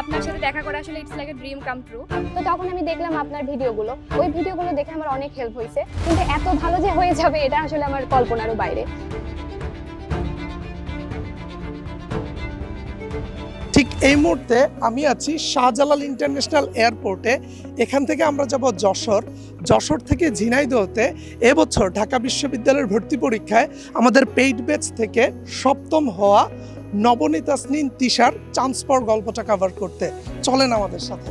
আপনার সাথে দেখা করা আসলে it's like a dream come true তো তখন আমি দেখলাম আপনার ভিডিওগুলো। ওই ভিডিওগুলো দেখে আমার অনেক হেল্প হয়েছে। কিন্তু এত ভালো যে হয়ে যাবে, এটা আসলে আমার কল্পনারও বাইরে। ঠিক এই মুহূর্তে আমি আছি শাহজালাল ইন্টারন্যাশনাল এয়ারপোর্টে। এখান থেকে আমরা যাব যশোর। যশোর থেকে ঝিনাইদহতে এবছর ঢাকা বিশ্ববিদ্যালয়ের ভর্তি পরীক্ষায় আমাদের পেইড ব্যাচ থেকে সপ্তম হওয়া নবনীত তাসনিন তিশার চান্স পাওয়ার গল্পটা কভার করতে। চলেন আমাদের সাথে।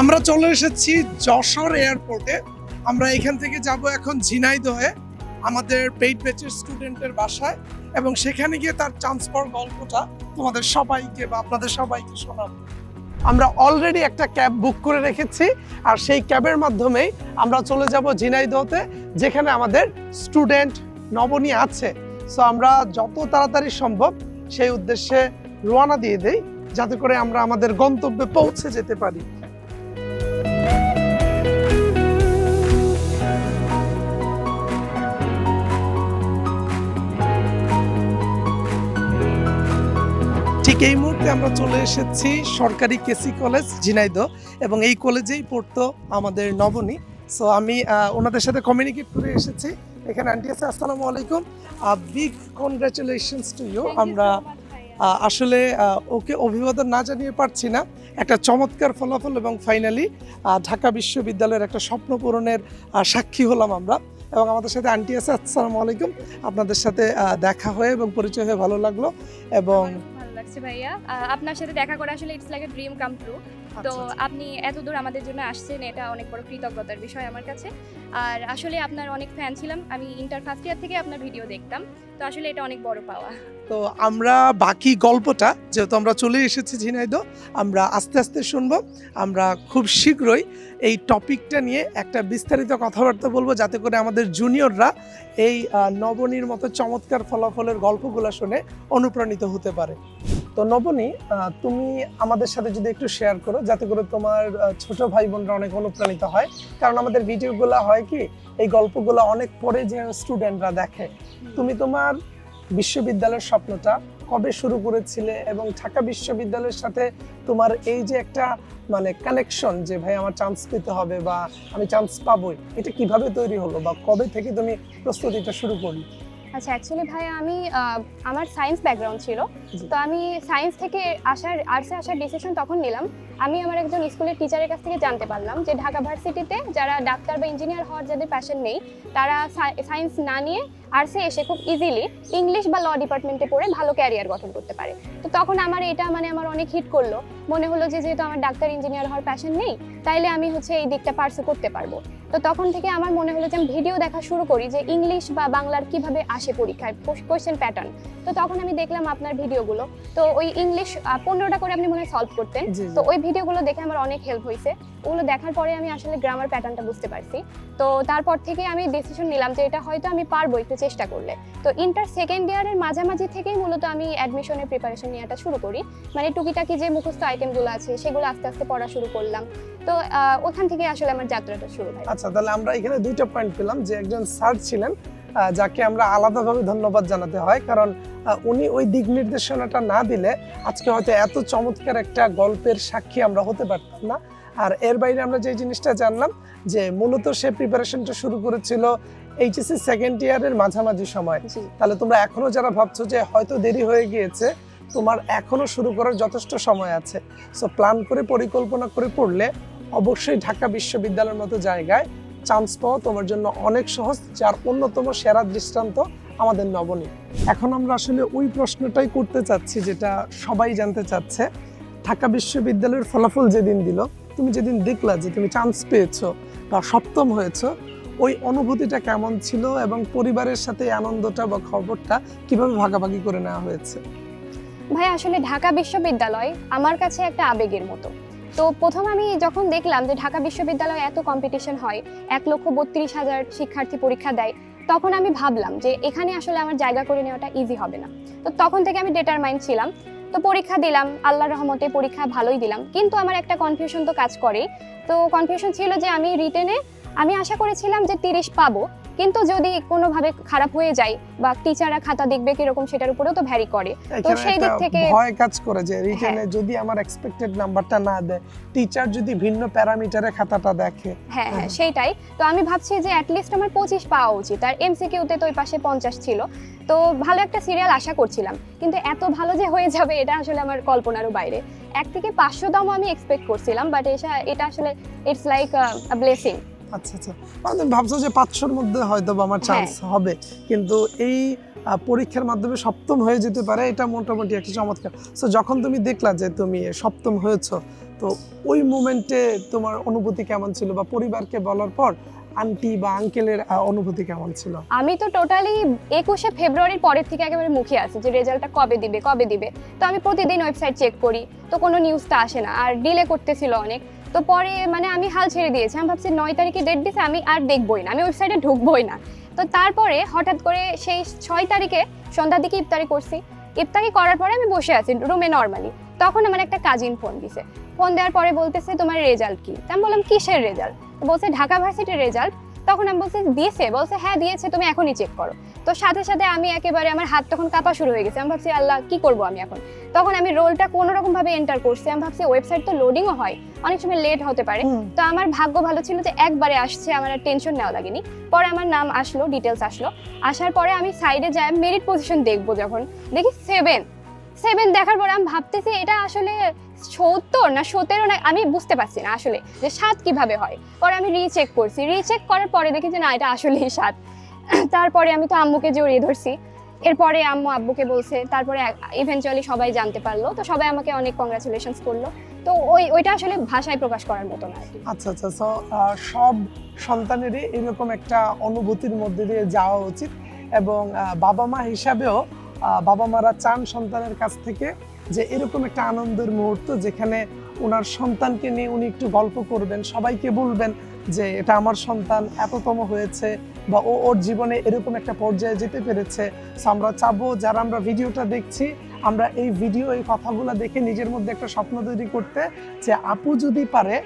আমরা চলে এসেছি যশোর এয়ারপোর্টে আমরা এখান থেকে যাব এখন ঝিনাইদহে। আমাদের পেইড ব্যাচের স্টুডেন্টের বাসায় এবং সেখানে গিয়ে তার চান্স পাওয়ার গল্পটা তোমাদের সবাইকে বা আপনাদের সবাইকে শোনাবো। আমরা অলরেডি একটা ক্যাব বুক করে রেখেছি আর সেই ক্যাবের মাধ্যমেই আমরা চলে যাব ঝিনাইদহতে, যেখানে আমাদের স্টুডেন্ট নবনী আছে। সো আমরা যত তাড়াতাড়ি সম্ভব সেই উদ্দেশ্যে রোয়ানা দিয়ে দেই, যাতে করে আমরা আমাদের গন্তব্যে পৌঁছে যেতে পারি। ঠিক এই মুহূর্তে আমরা চলে এসেছি সরকারি কেসি কলেজ ঝিনাইদহ এবং এই কলেজেই পড়তো আমাদের নবনী। সো আমি ওনাদের সাথে কমিউনিকেট করে এসেছি। এখানে আন্টি আছে আসসালামু আলাইকুম। বিগ কনগ্রাচুলেশনস টু ইউ আমরা আসলে ওকে অভিবাদন না জানিয়ে পারছি না। একটা চমৎকার ফলাফল এবং ফাইনালি ঢাকা বিশ্ববিদ্যালয়ের একটা স্বপ্ন পূরণের সাক্ষী হলাম আমরা। এবং আমাদের সাথে আন্টি আছে আসসালামু আলাইকুম। আপনাদের সাথে দেখা হয়ে এবং পরিচয় হয়ে ভালো লাগল। এবং লাগছে ভাইয়া। আপনার সাথে দেখা করা আসলে it's like a dream come true তো আচ্ছা। আপনি এত দূর আমাদের জন্য আসছেন এটা অনেক বড় কৃতজ্ঞতার বিষয় আমার কাছে। আর আসলে আপনার অনেক ফ্যান ছিলাম। আমি ইন্টার ফার্স্ট ইয়ার থেকে আপনার ভিডিও দেখতাম। তো আসলে এটা অনেক বড় পাওয়া। তো আমরা বাকি গল্পটা যেহেতু আমরা চলে এসেছি ঝিনাইদহ আমরা আস্তে আস্তে শুনব। আমরা খুব শীঘ্রই এই টপিকটা নিয়ে একটা বিস্তারিত কথাবার্তা বলব যাতে করে আমাদের জুনিয়ররা এই নবনীর মতো চমৎকার ফলাফলের গল্পগুলো শুনে অনুপ্রাণিত হতে পারে। তো নবনী তুমি আমাদের সাথে যদি একটু শেয়ার করো যাতে করে তোমার ছোট ভাই বোনরা অনেক অনুপ্রাণিত হয়। কারণ আমাদের ভিডিওগুলো হয় কি এই গল্পগুলো অনেক পরে যে স্টুডেন্টরা দেখে। তুমি তোমার বিশ্ববিদ্যালয়ের স্বপ্নটা কবে শুরু করেছিলে এবং ঢাকা বিশ্ববিদ্যালয়ের সাথে তোমার এই যে একটা মানে কানেকশন যে ভাই আমার চান্স পেতে হবে বা আমি চান্স পাবোই এটা কীভাবে তৈরি হলো বা কবে থেকে তুমি প্রস্তুতিটা শুরু করলে? আচ্ছা অ্যাকচুয়ালি ভাই আমি আমার সায়েন্স ব্যাকগ্রাউন্ড ছিল। তো আমি সায়েন্স থেকে আসার আর্টসে আসার ডিসিশন তখন নিলাম। আমি আমার একজন স্কুলের টিচারের কাছ থেকে জানতে পারলাম যে ঢাকা ভার্সিটিতে যারা ডাক্তার বা ইঞ্জিনিয়ার হওয়ার যাদের প্যাশন নেই তারা সায়েন্স না নিয়ে আর্টসে এসে খুব ইজিলি ইংলিশ বা ল ডিপার্টমেন্টে পড়ে ভালো ক্যারিয়ার গঠন করতে পারে। তো তখন আমার এটা মানে আমার অনেক হিট করল। মনে হলো যে যেহেতু আমার ডাক্তার ইঞ্জিনিয়ার হওয়ার প্যাশন নেই তাইলে আমি হচ্ছে এই দিকটা পার্সু করতে পারব। তো তখন থেকে আমার মনে হলো যে আমি ভিডিও দেখা শুরু করি যে ইংলিশ বা বাংলার কীভাবে আসে পরীক্ষায় কোয়েশ্চেন প্যাটার্ন তো তখন আমি দেখলাম আপনার ভিডিওগুলো তো ওই ইংলিশ পনেরোটা করে আপনি মনে হয় সলভ করতেন। তো ওই ভিডিওগুলো দেখে আমার অনেক হেল্প হয়েছে। ওগুলো দেখার পরে আমি আসলে গ্রামার প্যাটার্নটা বুঝতে পারছি। তো তারপর থেকে আমি ডিসিশন নিলাম যে এটা হয়তো আমি পারব একটু চেষ্টা করলে। তো ইন্টার সেকেন্ড ইয়ারের মাঝামাঝি থেকেই মূলত আমি অ্যাডমিশনের প্রিপারেশন নেওয়াটা শুরু করি। মানে টুকিটাকি যে মুখস্থ আইটেমগুলো আছে, সেগুলো আস্তে আস্তে পড়া শুরু করলাম। তো ওখান থেকে আসলে আমার যাত্রাটা শুরু হয়। আচ্ছা তাহলে আমরা এখানে দুইটা পয়েন্ট পেলাম যে একজন স্যার ছিলেন যাকে আমরা আলাদাভাবে ধন্যবাদ জানাতে হয় কারণ উনি ওই দিক নির্দেশনাটা না দিলে আজকে হয়তো এত চমৎকার একটা গল্পের সাক্ষী আমরা হতে পারতাম না। আর এর বাইরে আমরা যে জিনিসটা জানলাম যে মূলত সে প্রিপারেশনটা শুরু করেছিল এইচএসসি সেকেন্ড ইয়ারের মাঝামাঝি সময়। তাহলে তোমরা এখনও যারা ভাবছ যে হয়তো দেরি হয়ে গিয়েছে তোমার এখনও শুরু করার যথেষ্ট সময় আছে। সো প্ল্যান করে পরিকল্পনা করে পড়লে অবশ্যই ঢাকা বিশ্ববিদ্যালয়ের মতো জায়গায় চান্স পাওয়া তোমার জন্য অনেক সহজ, যার অন্যতম সেরা দৃষ্টান্ত আমাদের নবনী। এখন আমরা আসলে ওই প্রশ্নটাই করতে চাচ্ছি, যেটা সবাই জানতে চাচ্ছে। ঢাকা বিশ্ববিদ্যালয়ের ফলাফল যেদিন দিল, তুমি যেদিন দেখলা যে তুমি চান্স পেয়েছ বা সপ্তম হয়েছো, ওই অনুভূতিটা কেমন ছিল এবং পরিবারের সাথে আনন্দটা বা খবরটা কীভাবে ভাগাভাগি করে নেওয়া হয়েছে? ভাই, আসলে ঢাকা বিশ্ববিদ্যালয় আমার কাছে একটা আবেগের মতো। তো প্রথম আমি যখন দেখলাম যে ঢাকা বিশ্ববিদ্যালয়ে এত কম্পিটিশন হয়, এক লক্ষ বত্রিশ হাজার শিক্ষার্থী পরীক্ষা দেয়, তখন আমি ভাবলাম যে এখানে আসলে আমার জায়গা করে নেওয়াটা ইজি হবে না। তো তখন থেকে আমি ডিটারমাইন্ড ছিলাম। তো পরীক্ষা দিলাম, আল্লাহর রহমতে পরীক্ষা ভালোই দিলাম। কিন্তু আমার একটা কনফিউশন তো কাজ করে। তো কনফিউশন ছিল যে আমি রিটেনে আমি আশা করেছিলাম যে তিরিশ পাবো। কিন্তু যদি কোনোভাবে খারাপ হয়ে যায় বা টিচাররা খাতা দেখবে কীরকম সেটার উপরেও তো ভ্যারি করে। তো সেই দিক থেকে- হ্যাঁ। ভয় কাজ করে যে রিটেনে যদি আমার এক্সপেক্টেড নাম্বারটা না দেয় টিচার যদি ভিন্ন প্যারামিটারে খাতাটা দেখে। হ্যাঁ হ্যাঁ হুম। সেইটাই। তো আমি ভাবছি যে অ্যাটলিস্ট আমার পঁচিশ পাওয়া উচিত। আর এমসিকিউতে তো ওই পাশে পঞ্চাশ ছিল। তো ভালো একটা সিরিয়াল আশা করছিলাম। কিন্তু এত ভালো যে হয়ে যাবে এটা আসলে আমার কল্পনারও বাইরে। এক থেকে পাঁচশোতম আমি এক্সপেক্ট করছিলাম বাট এটা এটা আসলে ইটস লাইক ব্লেসিং আচ্ছা আচ্ছা। মানে তুমি ভাবছ যে পাঁচশোর মধ্যে হয়তো বা আমার চান্স হ্যাঁ। হবে। কিন্তু এই পরীক্ষার মাধ্যমে সপ্তম হয়ে যেতে পারে এটা মোটামুটি একটা চমৎকার। সো যখন তুমি দেখলা যে তুমি সপ্তম হয়েছো তো ওই মোমেন্টে তোমার অনুভূতি কেমন ছিল? বা পরিবারকে বলার পর আন্টি বা আঙ্কেলের অনুভূতি কেমন ছিল? আমি তো টোটালি একুশে ফেব্রুয়ারির পরের থেকে একেবারে মুখে আছি যে রেজাল্টটা কবে দিবে কবে দিবে। তো আমি প্রতিদিন ওয়েবসাইট চেক করি তো কোনো নিউজটা আসে না। আর ডিলে করতেছিল অনেক। তো পরে মানে আমি হাল ছেড়ে দিয়েছি। আমি ভাবছি নয় তারিখে ডেট দিছে আমি আর দেখবই না, আমি ওয়েবসাইটে ঢুকবই না। তো তারপরে হঠাৎ করে সেই ছয় তারিখে সন্ধ্যার দিকে ইফতারি করছি। ইফতারি করার পরে আমি বসে আছি রুমে নর্মালি তখন আমার একটা কাজিন ফোন দিছে। ফোন দেওয়ার পরে বলতেছে, তোমার রেজাল্ট কি? আমি বললাম, কিসের রেজাল্ট বলছে, ঢাকা ভার্সিটির রেজাল্ট তখন আমি বলছি দিয়েছে? বলছে হ্যাঁ দিয়েছে তুমি এখনই চেক করো। তো সাথে সাথে আমি একেবারে আমার হাত তখন কাঁপা শুরু হয়ে গেছে। আমি ভাবছি আল্লাহ কি করব আমি এখন? তখন আমি রোলটা কোনো রকম ভাবে এন্টার করছি। আমি ভাবছি ওয়েবসাইট তো লোডিংও হয় অনেক সময় লেট হতে পারে। তো আমার ভাগ্য ভালো ছিল যে একবারে আসছে আমার আর টেনশন নেওয়া লাগেনি। পরে আমার নাম আসলো ডিটেলস আসলো। আসার পরে আমি সাইডে যাই মেরিট পজিশন দেখব যখন। দেখি সেভেন সেভেন দেখার পরে আমি ভাবতেছি এটা আসলে সত্তর না সতেরো না, আমি বুঝতে পারছি না আসলে যে সাত কীভাবে হয়। পরে আমি রিচেক করছি। রিচেক করার পরে দেখি যে না, এটা আসলেই সাত তারপরে আমি তো আম্মুকে জড়িয়ে ধরছি। এরপরে আম্মু আব্বুকে বলছে, তারপরে ইভেনচুয়ালি সবাই জানতে পারল। তো সবাই আমাকে অনেক কংগ্রাচুলেশনস করল। তো ওই, ওইটা আসলে ভাষায় প্রকাশ করার মতো না আচ্ছা আচ্ছা সো সব সন্তানেরই এরকম একটা অনুভূতির মধ্যে দিয়ে যাওয়া উচিত। এবং বাবা মা হিসাবেও বাবা মারা চান সন্তানের কাছ থেকে যে এরকম একটা আনন্দের মুহূর্ত যেখানে ওনার সন্তানকে নিয়ে উনি একটু গল্প করবেন, সবাইকে বলবেন যে এটা আমার সন্তান, এততম হয়েছে বা ও ওর জীবনে এরকম একটা পর্যায়ে যেতে পেরেছে। আমরা চাবো যারা আমরা ভিডিওটা দেখছি, আমরা এই ভিডিও, এই কথাগুলো দেখে নিজের মধ্যে একটা স্বপ্ন তৈরি করতে যে আপু যদি পারে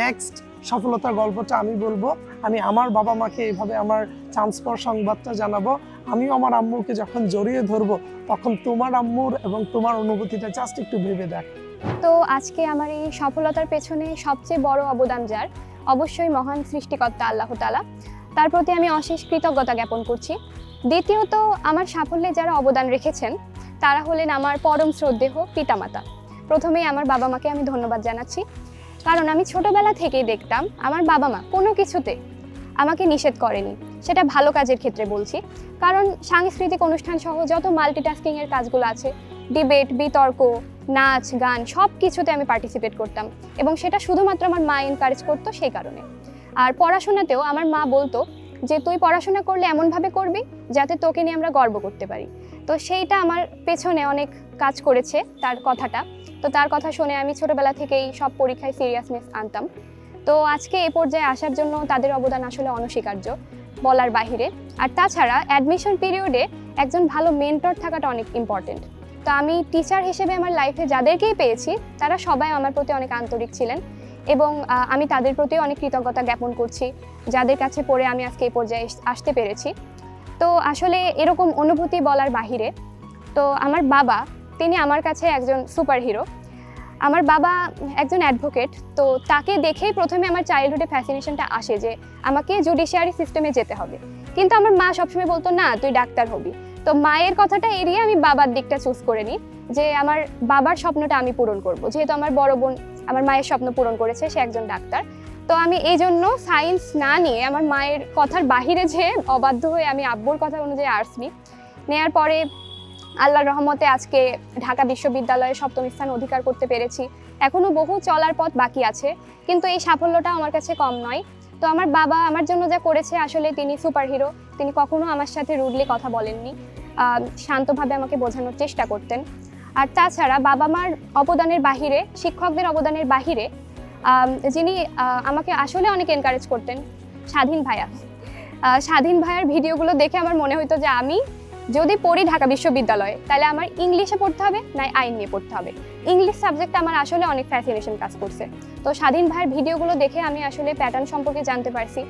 নেক্সট সফলতার গল্পটা আমি বলব। আমি আমার বাবা মাকে এইভাবে আমার চান্স পাওয়ার সংবাদটা জানাব। আমিও আমার আম্মুকে যখন জড়িয়ে ধরবো, তখন তোমার আম্মুর এবং তোমার অনুভূতিটা জাস্ট একটু ভেবে দেখ। তো আজকে আমার এই সফলতার পেছনে সবচেয়ে বড় অবদান যার, অবশ্যই মহান সৃষ্টিকর্তা আল্লাহ তালা তার প্রতি আমি অশেষ কৃতজ্ঞতা জ্ঞাপন করছি। দ্বিতীয়ত, আমার সাফল্যে যারা অবদান রেখেছেন, তারা হলেন আমার পরম শ্রদ্ধেহ পিতামাতা। প্রথমেই আমার বাবা মাকে আমি ধন্যবাদ জানাচ্ছি। কারণ আমি ছোটবেলা থেকেই দেখতাম, আমার বাবা মা কোনো কিছুতে আমাকে নিষেধ করেনি। সেটা ভালো কাজের ক্ষেত্রে বলছি। কারণ সাংস্কৃতিক অনুষ্ঠান সহ যত মাল্টিটাস্কিংয়ের কাজগুলো আছে ডিবেট বিতর্ক, নাচ, গান, সব কিছুতে আমি পার্টিসিপেট করতাম। এবং সেটা শুধুমাত্র আমার মা এনকারেজ করতো সেই কারণে। আর পড়াশোনাতেও আমার মা বলতো যে, তুই পড়াশোনা করলে এমনভাবে করবি যাতে তোকে নিয়ে আমরা গর্ব করতে পারি। তো সেইটা আমার পেছনে অনেক কাজ করেছে তার কথাটা। তো তার কথা শুনে আমি ছোটবেলা থেকেই সব পরীক্ষায় সিরিয়াসনেস আনতাম। তো আজকে এ পর্যায়ে আসার জন্য তাদের অবদান আসলে অনস্বীকার্য। বলার বাহিরে। আর তাছাড়া অ্যাডমিশন পিরিয়ডে একজন ভালো মেন্টর থাকাটা অনেক ইম্পর্টেন্ট তো আমি টিচার হিসেবে আমার লাইফে যাদেরকেই পেয়েছি, তারা সবাই আমার প্রতি অনেক আন্তরিক ছিলেন। এবং আমি তাদের প্রতি অনেক কৃতজ্ঞতা জ্ঞাপন করছি, যাদের কাছে পড়ে আমি আজকে এই পর্যায়ে আসতে পেরেছি। তো আসলে এরকম অনুভূতি বলার বাহিরে, তো আমার বাবা, তিনি আমার কাছে একজন সুপার হিরো আমার বাবা একজন অ্যাডভোকেট তো তাকে দেখেই প্রথমে আমার চাইল্ডহুডে ফ্যাসিনেশনটা আসে যে আমাকে জুডিশিয়ারি সিস্টেমে যেতে হবে। কিন্তু আমার মা সবসময় বলতো, না, তুই ডাক্তার হবি। তো মায়ের কথাটা এড়িয়ে আমি বাবার দিকটা চুজ করে নিই যে আমার বাবার স্বপ্নটা আমি পূরণ করব। যেহেতু আমার বড় বোন, আমার মায়ের স্বপ্ন পূরণ করেছে, সে একজন ডাক্তার। তো আমি এই জন্য সায়েন্স না নিয়ে আমার মায়ের কথার বাহিরে যে অবাধ্য হয়ে আমি আব্বুর কথা অনুযায়ী আর্টস নিই। নেয়ার পরে আল্লাহর রহমতে আজকে ঢাকা বিশ্ববিদ্যালয়ে সপ্তম স্থান অধিকার করতে পেরেছি। এখনও বহু চলার পথ বাকি আছে, কিন্তু এই সাফল্যটা আমার কাছে কম নয়। তো আমার বাবা আমার জন্য যা করেছে, আসলে তিনি সুপার হিরো তিনি কখনো আমার সাথে রুডলি কথা বলেননি। শান্তভাবে আমাকে বোঝানোর চেষ্টা করতেন। আর তাছাড়া বাবা মার অবদানের বাহিরে, শিক্ষকদের অবদানের বাহিরে যিনি আমাকে আসলে অনেক এনকারেজ করতেন, স্বাধীন ভাইয়া। স্বাধীন ভাইয়ার ভিডিওগুলো দেখে আমার মনে হইতো যে আমি যদি পড়ি ঢাকা বিশ্ববিদ্যালয়ে, তাহলে আমার ইংলিশে পড়তে হবে, না আইন নিয়ে পড়তে হবে। ইংলিশ সাবজেক্ট আমার আসলে অনেক ফ্যাসিনেশন কাজ করছে। তো স্বাধীন ভাইয়ের ভিডিওগুলো দেখে আমি আসলে প্যাটার্ন সম্পর্কে জানতে পারছি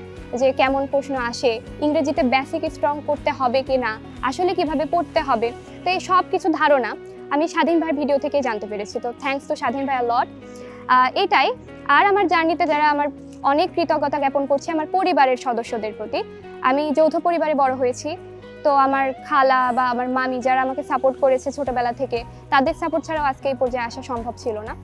যে কেমন প্রশ্ন আসে, ইংরেজিতে বেসিক স্ট্রং করতে হবে কি না, আসলে কীভাবে পড়তে হবে। তো এই সব কিছু ধারণা আমি স্বাধীন ভাইয়ের ভিডিও থেকে জানতে পেরেছি। তো থ্যাঙ্কস টু স্বাধীন ভাই লট এটাই। আর আমার জার্নিতে যারা আমার অনেক কৃতজ্ঞতা জ্ঞাপন করছে, আমার পরিবারের সদস্যদের প্রতি। আমি যৌথ পরিবারে বড় হয়েছি। তো আমার খালা বা আমার মামি যারা আমাকে সাপোর্ট করেছে ছোটবেলা থেকে, তাদের সাপোর্ট ছাড়াও আজকে এই পর্যায়ে আসা সম্ভব ছিল না।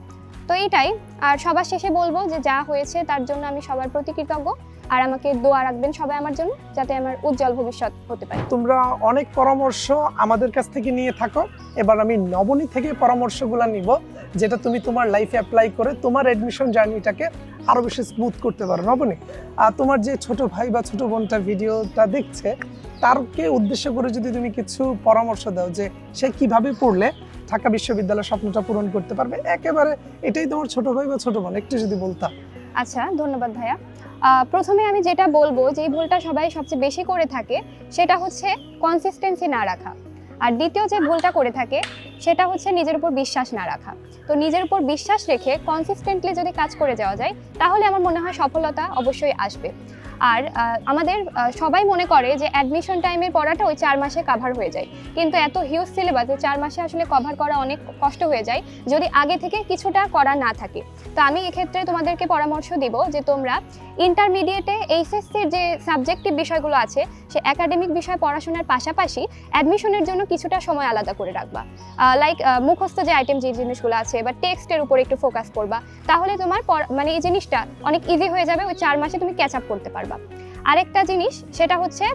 তো এইটাই। আর সবার শেষে বলব যে যা হয়েছে তার জন্য আমি সবার প্রতি কৃতজ্ঞ। আর আমাকে দোয়া রাখবেন সবাই আমার জন্য যাতে আমার উজ্জ্বল ভবিষ্যৎ হতে পারে। তোমরা অনেক পরামর্শ আমাদের কাছ থেকে নিয়ে থাকো। এবার আমি নবনী থেকে পরামর্শগুলো নিব, যেটা তুমি তোমার লাইফে অ্যাপ্লাই করে তোমার অ্যাডমিশন জার্নিটাকে আরও বেশি স্মুথ করতে পারো। নবনী আর তোমার যে ছোট ভাই বা ছোট বোনটা ভিডিওটা দেখছে তারকে উদ্দেশ্য করে যদি তুমি কিছু পরামর্শ দাও যে সে কীভাবে পড়লে ঢাকা বিশ্ববিদ্যালয়ের স্বপ্নটা পূরণ করতে পারবে, একেবারে এটাই তোমার ছোট ভাই বা ছোট বোন, একটু যদি বলতা। আচ্ছা ধন্যবাদ ভাইয়া। প্রথমে আমি যেটা বলব যে ভুলটা সবাই সবচেয়ে বেশি করে থাকে সেটা হচ্ছে কনসিস্টেন্সি না রাখা। আর দ্বিতীয় যে ভুলটা করে থাকে সেটা হচ্ছে নিজের উপর বিশ্বাস না রাখা। তো নিজের উপর বিশ্বাস রেখে কনসিস্টেন্টলি যদি কাজ করে যাওয়া যায়, তাহলে আমার মনে হয় সফলতা অবশ্যই আসবে। আর আমাদের সবাই মনে করে যে অ্যাডমিশন টাইমের পড়াটা ওই চার মাসে কাভার হয়ে যায়। কিন্তু এত হিউজ সিলেবাসে চার মাসে আসলে কভার করা অনেক কষ্ট হয়ে যায় যদি আগে থেকে কিছুটা করা না থাকে। তো আমি এক্ষেত্রে তোমাদেরকে পরামর্শ দিব যে তোমরা ইন্টারমিডিয়েটে এইচএসসির যে সাবজেক্টিভ বিষয়গুলো আছে, সে একাডেমিক বিষয় পড়াশোনার পাশাপাশি অ্যাডমিশনের জন্য কিছুটা সময় আলাদা করে রাখবা। লাইক মুখস্থ যে আইটেম যে জিনিসগুলো আছে বা টেক্সটের উপর একটু ফোকাস করবা, তাহলে তোমার মানে এই জিনিসটা অনেক ইজি হয়ে যাবে, ওই চার মাসে তুমি ক্যাচ আপ করতে পারবা। আরেকটা জিনিস, সেটা হচ্ছে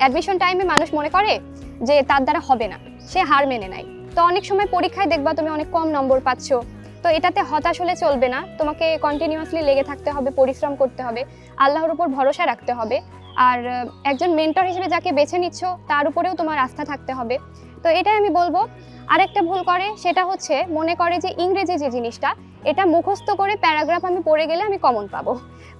অ্যাডমিশন টাইমে মানুষ মনে করে যে তার দ্বারা হবে না, সে হার মেনে নেয়। তো অনেক সময় পরীক্ষায় দেখবা তুমি অনেক কম নম্বর পাচ্ছ, তো এটাতে হতাশ হলে চলবে না, তোমাকে কন্টিনিউয়াসলি লেগে থাকতে হবে, পরিশ্রম করতে হবে, আল্লাহর উপর ভরসা রাখতে হবে। আর, একজন মেন্টর হিসেবে যাকে বেছে নিচ্ছ, তার উপরেও তোমার আস্থা থাকতে হবে। তো এটাই আমি বলব আরেকটা ভুল করে, সেটা হচ্ছে মনে করে যে ইংরেজি যে জিনিসটা, এটা মুখস্থ করে প্যারাগ্রাফ আমি পড়ে গেলে আমি কমন পাবো।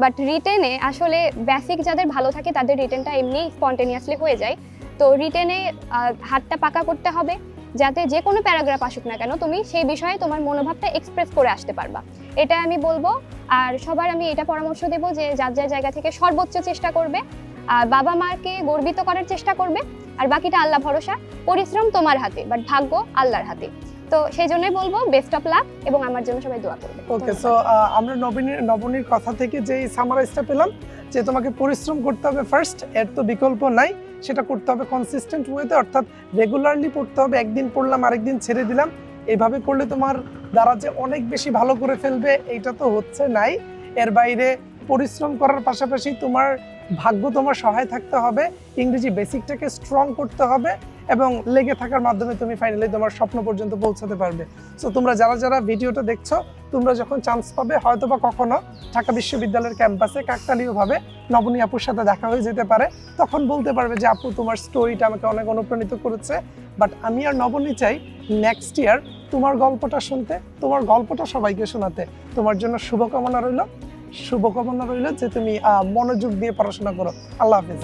বাট রিটেনে আসলে বেসিক যাদের ভালো থাকে তাদের রিটেনটা এমনি স্পন্টেনিয়াসলি হয়ে যায়। তো রিটেনে হাতটা পাকা করতে হবে, যাতে যে কোনো প্যারাগ্রাফ আসুক না কেন তুমি সেই বিষয়ে তোমার মনোভাবটা এক্সপ্রেস করে আসতে পারবা। এটা আমি বলব, আর সবার আমি এটা পরামর্শ দেবো যে যার যার জায়গা থেকে সর্বোচ্চ চেষ্টা করবে বাবা মাকে গর্বিত করার চেষ্টা করবে আর বাকিটা আল্লাহ ভরসা পরিশ্রম তোমার হাতে বাট ভাগ্য আল্লাহর হাতে। তো সেই জন্যই বলব বেস্ট অফ লাক এবং আমার জন্য সবাই দোয়া করবে। ওকে সো আমরা নবীনের নবনীর কথা থেকে যেই সামারাইজটা পেলাম যে তোমাকে পরিশ্রম করতে হবে ফার্স্ট এর তো বিকল্প নাই সেটা করতে হবে কনসিস্টেন্ট ওয়েতে অর্থাৎ রেগুলারলি পড়তে হবে একদিন পড়লাম আরেকদিন ছেড়ে দিলাম। এইভাবে করলে তোমার দ্বারা যে অনেক বেশি ভালো করে ফেলবে এইটা তো হচ্ছে নাই। এর বাইরে পরিশ্রম করার পাশাপাশি তোমার ভাগ্য তোমার সহায় থাকতে হবে, ইংরেজি বেসিকটাকে স্ট্রং করতে হবে এবং লেগে থাকার মাধ্যমে তুমি ফাইনালি তোমার স্বপ্ন পর্যন্ত পৌঁছাতে পারবে। সো তোমরা যারা যারা ভিডিওটা দেখছ, তোমরা যখন চান্স পাবে হয়তো বা কখনো ঢাকা বিশ্ববিদ্যালয়ের ক্যাম্পাসে কাকতালীয়ভাবে নবনী আপুর সাথে দেখা হয়ে যেতে পারে। তখন বলতে পারবে যে, আপু, তোমার স্টোরিটা আমাকে অনেক অনুপ্রাণিত করেছে বাট আমি আর নবনী চাই নেক্সট ইয়ার তোমার গল্পটা শুনতে, তোমার গল্পটা সবাইকে শোনাতে। তোমার জন্য শুভকামনা রইল শুভকামনা রইল যে তুমি মনোযোগ দিয়ে পড়াশোনা করো। আল্লাহ হাফিজ।